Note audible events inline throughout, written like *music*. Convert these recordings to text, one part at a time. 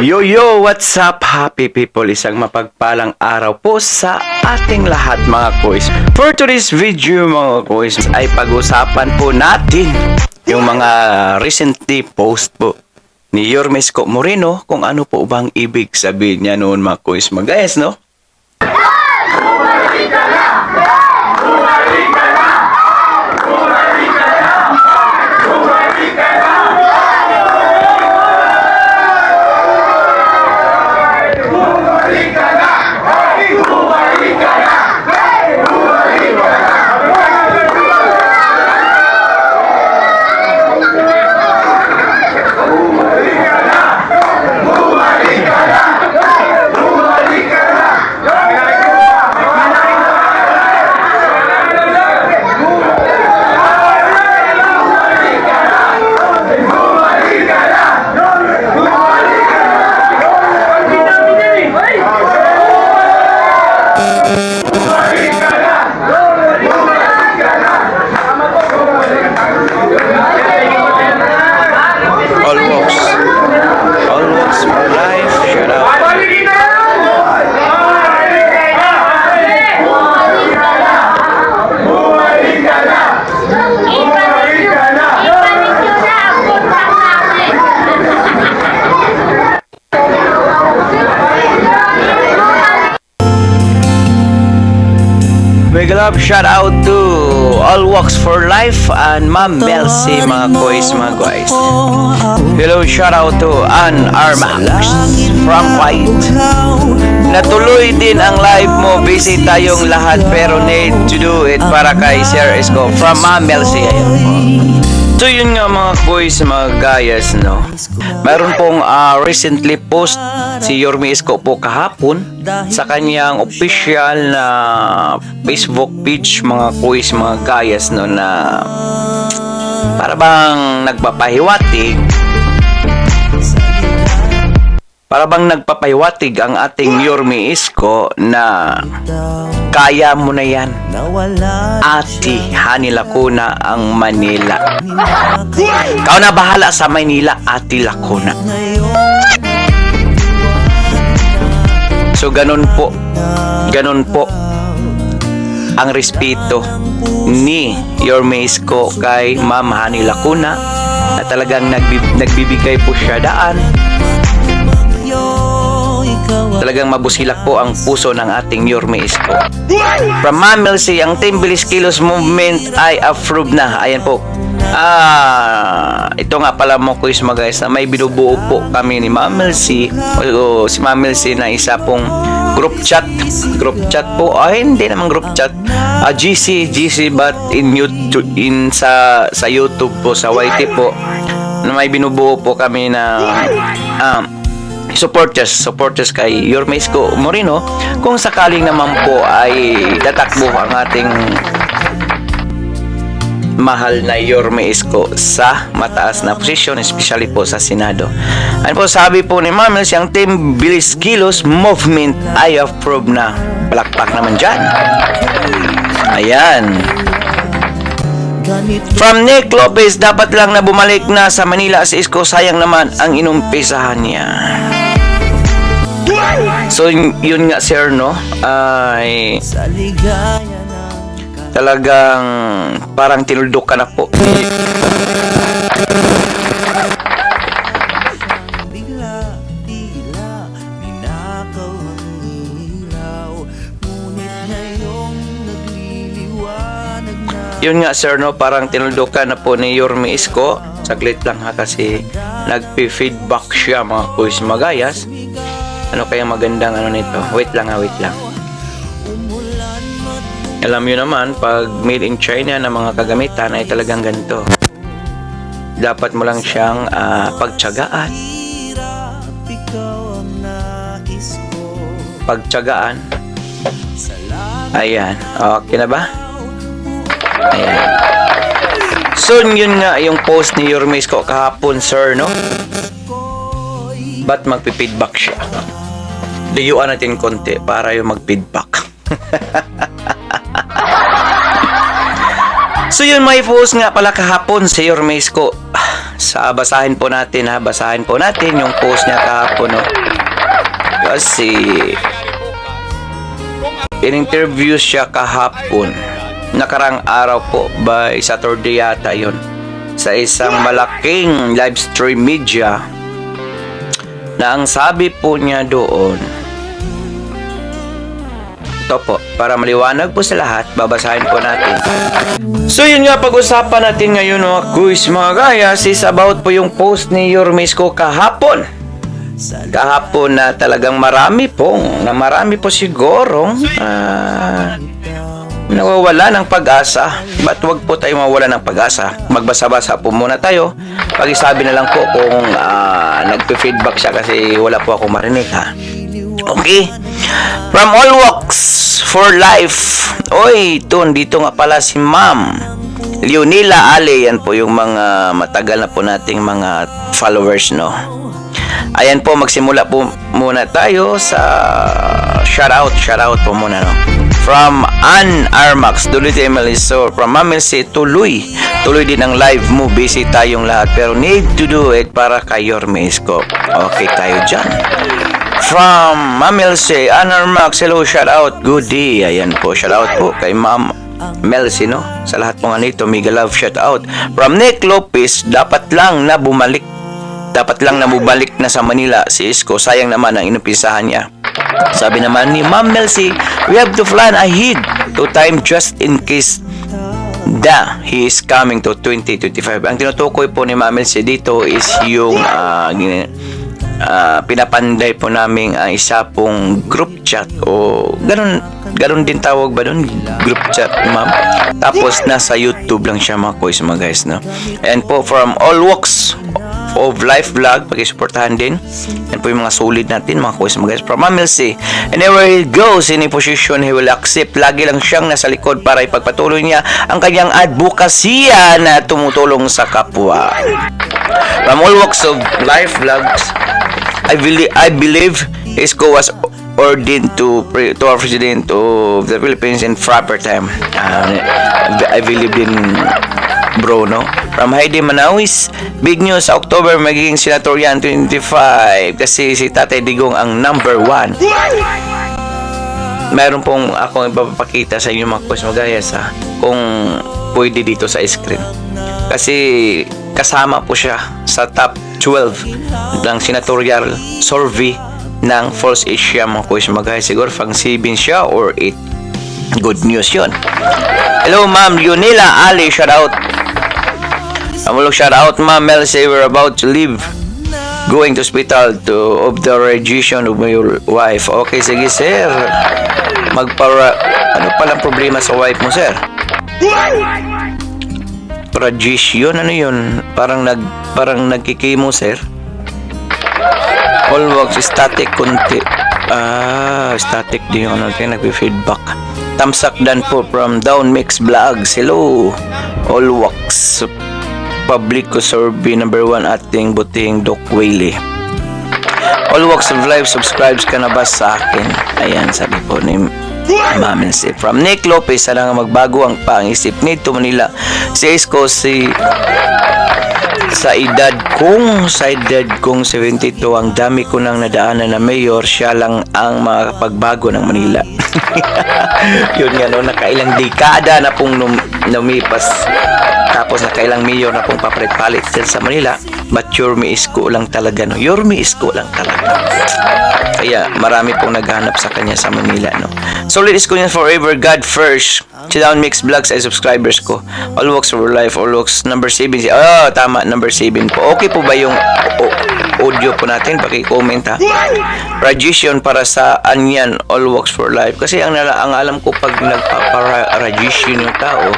Yo yo, what's up happy people? Isang mapagpalang araw po sa ating lahat mga kuys. For today's video mga kuys ay pag-usapan po natin yung mga recently post po ni Yormes Moreno kung ano po bang ibig sabihin niya noon mga kuys. Mag-guys, no? Big love shout out to All Walks for Life and Ma'am Melcy mga boys mga guys. Hello shout out to Ann Armax from White. Natuloy din ang live mo. Busy tayong lahat pero need to do it para kay Sir Esco from Ma'am Melcy. So yun nga mga boys, mga gayas, no? Mayroon pong ah, recently post si Yormi Isko po kahapon sa kanyang official na Facebook page mga boys, mga gayas, no? Na para bang nagpapahiwatig para bang nagpapahiwatig ang ating Yormi Isko na kaya mo na yan Ati Hani Lacuna ang Manila. Kau na bahala sa Manila, Ati Lacuna. So ganun po. Ganun po ang respeto ni Your ko kay Ma'am Hani Lacuna na talagang nagbi- nagbibigay po siya daan Talagang mabusilak po ang puso ng ating Yorme Isko. From Melcy, ang Team Bilis Kilos Movement ay approve na. Ayan po. Ah, ito nga pala mo quiz mga guys na may binubuo po kami ni Ma'am Melcy o si Melcy na isa pong group chat. Group chat po. Ay, hindi naman group chat. Ah, GC, GC but in YouTube, in sa sa YouTube po, sa YT po na may binubuo po kami na um, supporters, supporters kay Yormesco Moreno kung sakaling naman po ay tatakbo ang ating mahal na Yorme sa mataas na posisyon, especially po sa Senado. Ano po sabi po ni Mamel, siyang Team Bilis Kilos Movement ay approve na. Palakpak naman dyan. Ayan. From Nick Lopez, dapat lang na bumalik na sa Manila si Isko. Sayang naman ang inumpisahan niya. So, yun nga sir, no? Ay talagang parang tinuldok ka na po. Yun nga sir, no? Parang tinuldok ka na po ni Yorme Isko. Saglit lang ha kasi nagpi-feedback siya mga kuis magayas. Ano kaya magandang ano nito? Wait lang ha, wait lang. Alam nyo naman, pag made in China na mga kagamitan ay talagang ganito. Dapat mo lang siyang ah, pagtsagaan. Pagtsagaan. Ayan. Okay na ba? Ayan. So, yun nga yung post ni Yormes ko kahapon, sir, no? Ba't magpipeedback siya? Layuan natin konti para yung mag-feedback. *laughs* so, yun may post nga pala kahapon si Yormes ko. Sa basahin po natin ha, basahin po natin yung post niya kahapon no. Kasi in-interview siya kahapon. Nakarang araw po by Saturday yata yun. Sa isang malaking live stream media na ang sabi po niya doon ito po, para maliwanag po sa lahat, babasahin po natin. So yun nga, pag-usapan natin ngayon mga kuis mga gayas is about po yung post ni Yormisco kahapon. Kahapon na talagang marami pong, na marami po sigurong ah, nawawala ng pag-asa. Ba't wag po tayo mawala ng pag-asa? Magbasa-basa po muna tayo. Pag-isabi na lang po kung ah, nagpe-feedback siya kasi wala po ako marinig ha. Okay. From all walks for life. Oy, tun, dito nga pala si Ma'am. Leonila Ale, yan po yung mga matagal na po nating mga followers, no? Ayan po, magsimula po muna tayo sa shoutout, shoutout po muna, no? From Ann Armax, Dulit Emily, so from Mamil si Tuloy. Tuloy din ang live mo, busy tayong lahat, pero need to do it para kay Yorme. Okay tayo dyan. From Ma'am Elsie, Honor Max, hello, shout out, good day. Ayan po, shout out po kay Ma'am Melcy, no? Sa lahat nga nito, mega love shout out. From Nick Lopez, dapat lang na bumalik. Dapat lang na bumalik na sa Manila si Isko. Sayang naman ang inumpisahan niya. Sabi naman ni Ma'am Melcy, we have to plan ahead to time just in case da he is coming to 2025. Ang tinutukoy po ni Ma'am Elsie dito is yung ah, ah, pinapanday po namin ang isa pong group chat o ganun ganun din tawag ba doon group chat ma'am? Tapos nasa YouTube lang siya mga kuys mga guys no? And po from all walks of life vlog pakisuportahan din. Yan po yung mga solid natin mga kuys mga guys. From Ma'am Elsie. And wherever he goes any position he will accept. Lagi lang siyang nasa likod para ipagpatuloy niya ang kanyang advokasya na tumutulong sa kapwa. From all walks of life vlogs I believe I believe Isko was ordained to to our president of the Philippines in proper time. Uh, I believe in bro no? From Heidi Manawis big news sa October magiging senator yan 25 kasi si Tatay Digong ang number one. Meron pong akong ipapakita sa inyo mga quiz magayas ha? Kung pwede dito sa screen. Kasi kasama po siya sa top 12 ng senatorial survey ng False Asia mga quiz magayas. Siguro pang 7 siya or 8 good news yun. Hello ma'am. Leonela Ali shout out Amulog shout out ma'am. Mel say we're about to leave. Going to hospital to of the radiation of my wife. Okay sige sir. Magpara ano palang problema sa wife mo sir? Radiation ano yun? Parang nag parang nagkikimo sir? All works static konti ah static din yung ano kaya nagpi-feedback tamsak dan po from down mix vlogs hello all works public survey number 1 ating buting Doc Whaley all walks of life subscribes ka na ba sa akin ayan sabi po ni Ma'am Elsie. From Nick Lopez, sana nga magbago ang pangisip nito Manila. Si Isko, si sa edad kong sa edad kong 72 ang dami ko nang nadaanan na mayor siya lang ang makapagbago ng Manila *laughs* yun nga no nakailang dekada na pong num- lumipas tapos nakailang mayor na pong papalit-palit dyan sa Manila. But Yorme Isko lang talaga no? Yorme Isko lang talaga. Kaya marami pong naghanap sa kanya sa Manila no? Solid Isko niya forever God first Chill down mix vlogs ay subscribers ko. All walks of life all walks number 7 oh tama number 7 po. Okay po ba yung audio po natin? Paki-comment ha? Radiation para sa anyan all walks for life. Kasi ang, nala- ang alam ko pag nagpapa-radiation yung tao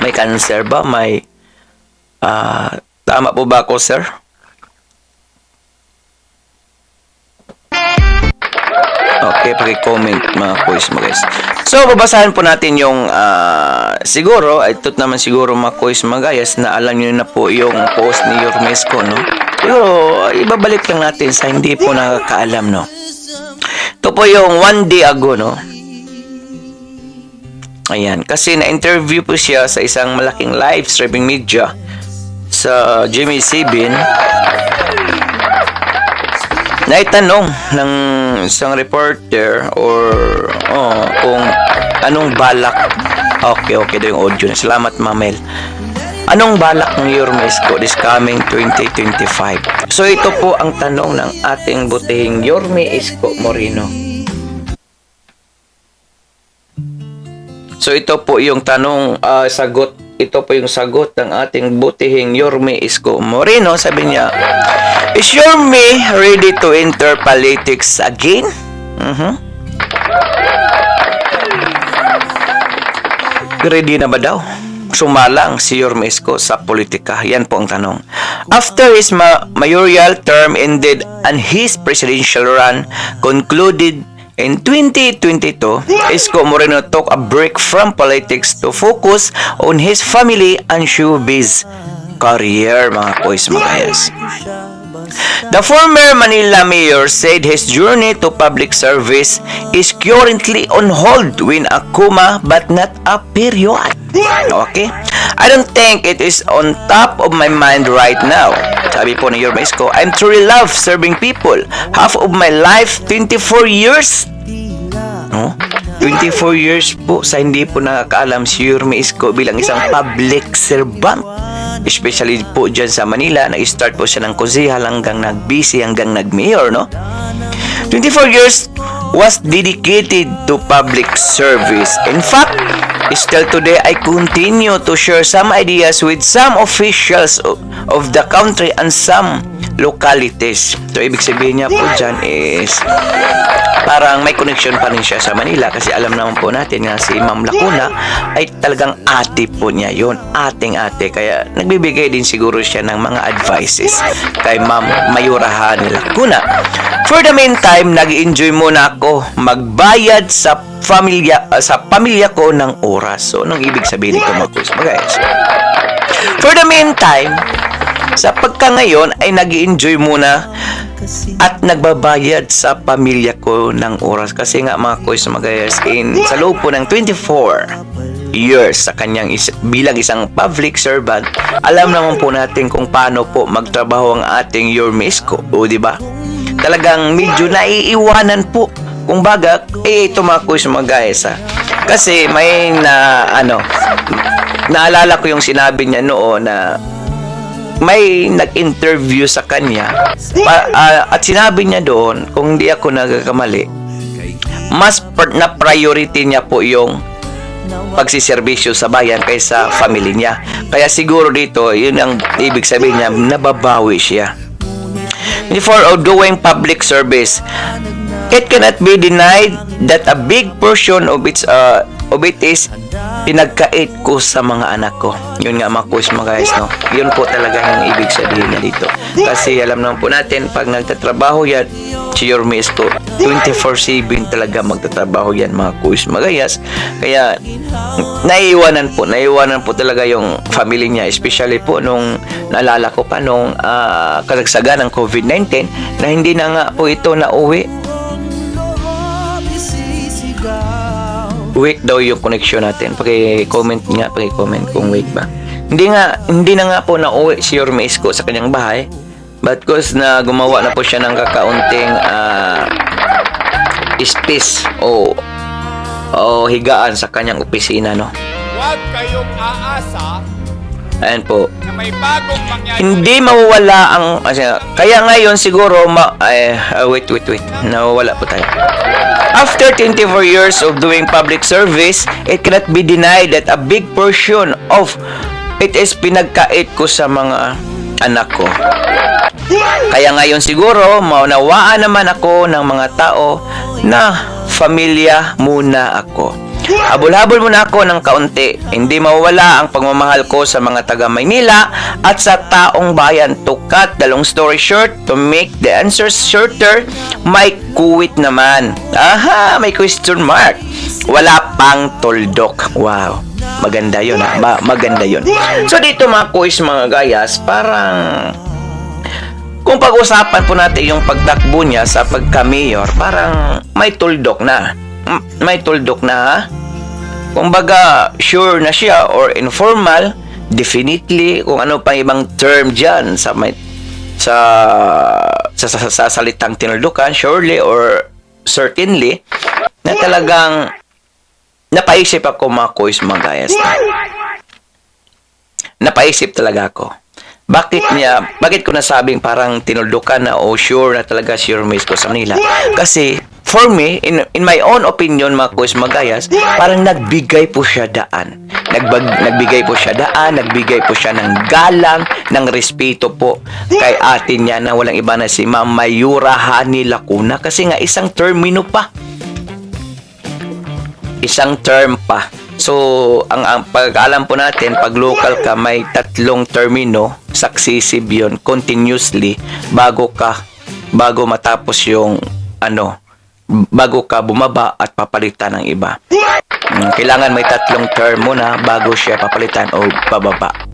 may cancer ba? May ah tama po ba ako sir Okay, paki-comment mga quiz mo. So, babasahin po natin yung ah, siguro, ito naman siguro mga mga guys na alam nyo na po yung post ni Yormesco, no? Siguro, ibabalik lang natin sa hindi po nakakaalam, no? Ito po yung one day ago, no? Ayan, kasi na-interview po siya sa isang malaking live streaming media sa Jimmy Sabin, naitanong ng isang reporter or oh, kung anong balak. Okay okay daw yung audio na salamat Mamel anong balak ng Yorme Isko this coming 2025 so ito po ang tanong ng ating butihing Yorme Isko Moreno. So ito po yung tanong ah, sagot ito po yung sagot ng ating butihing Yorme Isko Moreno sabi niya Is Yorme ready to enter politics again? Mhm. Ready na ba daw? Sumalang si Yorme Isko sa politika? Yan po ang tanong. After his ma- mayoral term ended and his presidential run concluded in 2022, Isko Moreno took a break from politics to focus on his family and showbiz career, mga boys, mga guys. The former Manila mayor said his journey to public service is currently on hold with a coma but not a period. Okay? I don't think it is on top of my mind right now. Sabi po ni Yorme Isko, I'm truly love serving people. Half of my life, 24 years. No? 24 years po sa hindi po nakakaalam si Yorme Isko bilang isang public servant. Especially po dyan sa Manila, nag-start po siya ng konsehal hanggang nag-busy, hanggang nag-mayor, no? 24 years was dedicated to public service. In fact, still today I continue to share some ideas with some officials of, the country and some localities. So, ibig sabihin niya po dyan is parang may connection pa rin siya sa Manila kasi alam naman po natin nga si Ma'am Lacuna ay talagang ate po niya. Yon ating ate. Kaya nagbibigay din siguro siya ng mga advices kay Ma'am Mayurahan Lacuna. For the meantime nag enjoy muna ako magbayad sa pamilya ah, sa pamilya ko ng oras. So anong ibig sabihin nito mga guys for the meantime sa pagka ngayon ay nag enjoy muna at nagbabayad sa pamilya ko ng oras. Kasi nga mga kois mga guys in sa loob po ng 24 years sa kanyang is, bilang isang public servant alam naman po natin kung paano po magtrabaho ang ating Yormisco o di ba? Talagang medyo naiiwanan po. Kung baga eh ito mga kois mga guys ha kasi may na ano naalala ko yung sinabi niya noon na may nag-interview sa kanya. Pa- ah, at sinabi niya doon kung hindi ako nagkakamali mas per- na priority niya po yung pagsiservisyo sa bayan kaysa family niya. Kaya siguro dito yun ang ibig sabihin niya nababawi siya. Of doing public service it cannot be denied that a big portion of its uh, of it is pinagkait ko sa mga anak ko. Yun nga mga kuis mga guys, no? Yun po talaga yung ibig sabihin niya dito. Kasi alam naman po natin, pag nagtatrabaho yan, si Yorme ko, 24-7 talaga magtatrabaho yan mga kuis mga guys. Kaya, naiiwanan po, naiiwanan po talaga yung family niya. Especially po nung naalala ko pa nung uh, kasagsagan ng COVID-19 na hindi na nga po ito na weak daw yung connection natin. Paki-comment nga, paki-comment kung weak ba. Hindi nga, hindi na nga po nauwi si Yorme Isko sa kanyang bahay. But cause na gumawa na po siya ng kakaunting ah, space o o higaan sa kanyang opisina, no? Huwag kayong aasa Ayan po. Hindi mawawala ang kasi, kaya ngayon siguro ma ay, ah, wait wait wait nawawala po tayo After 24 years of doing public service, it cannot be denied that a big portion of it is pinagkait ko sa mga anak ko. Kaya ngayon siguro, maunawaan naman ako ng mga tao na familia muna ako. Habol-habol muna ako ng kaunti. Hindi mawala ang pagmamahal ko sa mga taga Maynila at sa taong bayan. To cut the long story short, to make the answers shorter, may kuwit naman. Aha, may question mark. Wala pang tuldok. Wow. Maganda yun ha. Ma- maganda yun. So dito mga quiz mga gayas, parang kung pag-usapan po natin yung pagtakbo niya sa pagka-mayor, parang may tuldok na. May tuldok na ha? Kumbaga, sure na siya or informal, definitely kung ano pang ibang term diyan sa may sa sa, sa, sa salitang tinuldukan surely or certainly na talagang napaisip ako mga kois mga gayas na napaisip talaga ako. Bakit niya bakit ko nasabing parang tinuldukan na o sure na talaga sure miss ko sa kanila kasi for me in, in my own opinion mga kois mga gayas parang nagbigay po siya daan. Nagbag, nagbigay po siya daan nagbigay po siya ng galang ng respeto po kay ate niya na walang iba na si Ma'am Mayura Hani Lacuna kasi nga isang termino pa. Isang term pa. So, ang, ang pag-alam po natin, pag local ka, may tatlong termino, successive yun, continuously, bago ka, bago matapos yung, ano, bago ka bumaba at papalitan ng iba. Kailangan may tatlong term muna bago siya papalitan o bababa.